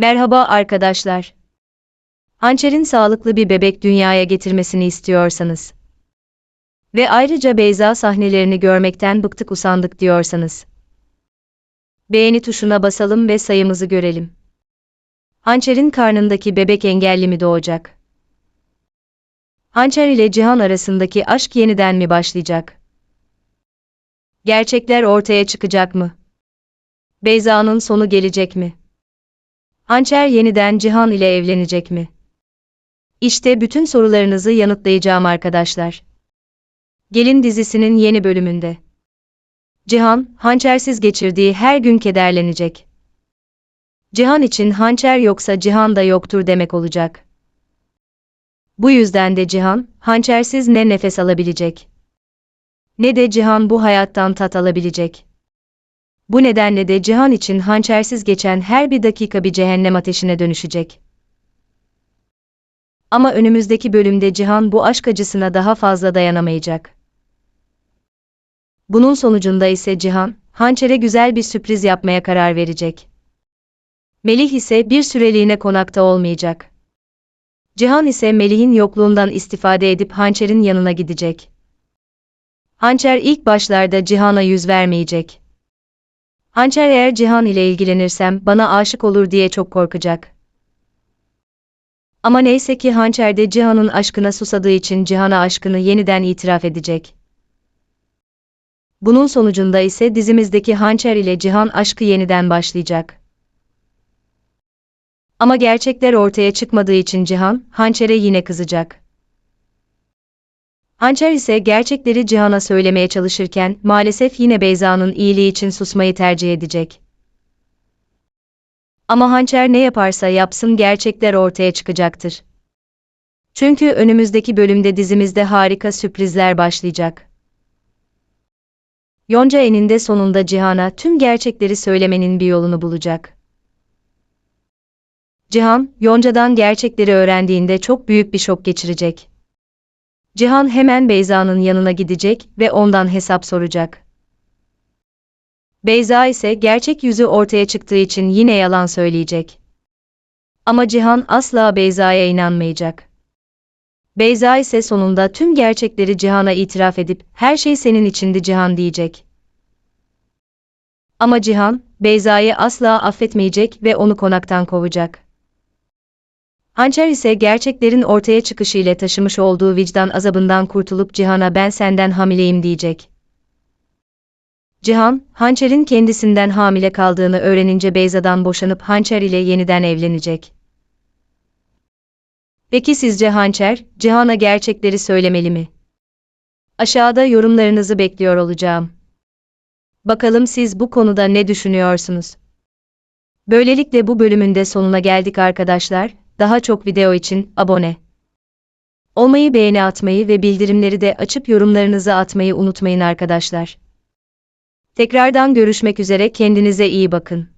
Merhaba arkadaşlar. Hançer'in sağlıklı bir bebek dünyaya getirmesini istiyorsanız ve ayrıca Beyza sahnelerini görmekten bıktık usandık diyorsanız beğeni tuşuna basalım ve sayımızı görelim. Hançer'in karnındaki bebek engelli mi doğacak? Hançer ile Cihan arasındaki aşk yeniden mi başlayacak? Gerçekler ortaya çıkacak mı? Beyza'nın sonu gelecek mi? Hançer yeniden Cihan ile evlenecek mi? İşte bütün sorularınızı yanıtlayacağım arkadaşlar. Gelin dizisinin yeni bölümünde. Cihan, hançersiz geçirdiği her gün kederlenecek. Cihan için hançer yoksa Cihan da yoktur demek olacak. Bu yüzden de Cihan, hançersiz ne nefes alabilecek, ne de Cihan bu hayattan tat alabilecek. Bu nedenle de Cihan için hançersiz geçen her bir dakika bir cehennem ateşine dönüşecek. Ama önümüzdeki bölümde Cihan bu aşk acısına daha fazla dayanamayacak. Bunun sonucunda ise Cihan, hançere güzel bir sürpriz yapmaya karar verecek. Melih ise bir süreliğine konakta olmayacak. Cihan ise Melih'in yokluğundan istifade edip hançerin yanına gidecek. Hançer ilk başlarda Cihan'a yüz vermeyecek. Hançer eğer Cihan ile ilgilenirsem bana aşık olur diye çok korkacak. Ama neyse ki Hançer de Cihan'ın aşkına susadığı için Cihan'a aşkını yeniden itiraf edecek. Bunun sonucunda ise dizimizdeki Hançer ile Cihan aşkı yeniden başlayacak. Ama gerçekler ortaya çıkmadığı için Cihan, Hançer'e yine kızacak. Hançer ise gerçekleri Cihan'a söylemeye çalışırken maalesef yine Beyza'nın iyiliği için susmayı tercih edecek. Ama Hançer ne yaparsa yapsın gerçekler ortaya çıkacaktır. Çünkü önümüzdeki bölümde dizimizde harika sürprizler başlayacak. Yonca eninde sonunda Cihan'a tüm gerçekleri söylemenin bir yolunu bulacak. Cihan, Yonca'dan gerçekleri öğrendiğinde çok büyük bir şok geçirecek. Cihan hemen Beyza'nın yanına gidecek ve ondan hesap soracak. Beyza ise gerçek yüzü ortaya çıktığı için yine yalan söyleyecek. Ama Cihan asla Beyza'ya inanmayacak. Beyza ise sonunda tüm gerçekleri Cihan'a itiraf edip her şey senin içindi Cihan diyecek. Ama Cihan, Beyza'yı asla affetmeyecek ve onu konaktan kovacak. Hançer ise gerçeklerin ortaya çıkışı ile taşımış olduğu vicdan azabından kurtulup Cihan'a ben senden hamileyim diyecek. Cihan, Hançer'in kendisinden hamile kaldığını öğrenince Beyza'dan boşanıp Hançer ile yeniden evlenecek. Peki sizce Hançer, Cihan'a gerçekleri söylemeli mi? Aşağıda yorumlarınızı bekliyor olacağım. Bakalım siz bu konuda ne düşünüyorsunuz? Böylelikle bu bölümün de sonuna geldik arkadaşlar. Daha çok video için abone olmayı, beğeni atmayı ve bildirimleri de açıp yorumlarınızı atmayı unutmayın arkadaşlar. Tekrardan görüşmek üzere kendinize iyi bakın.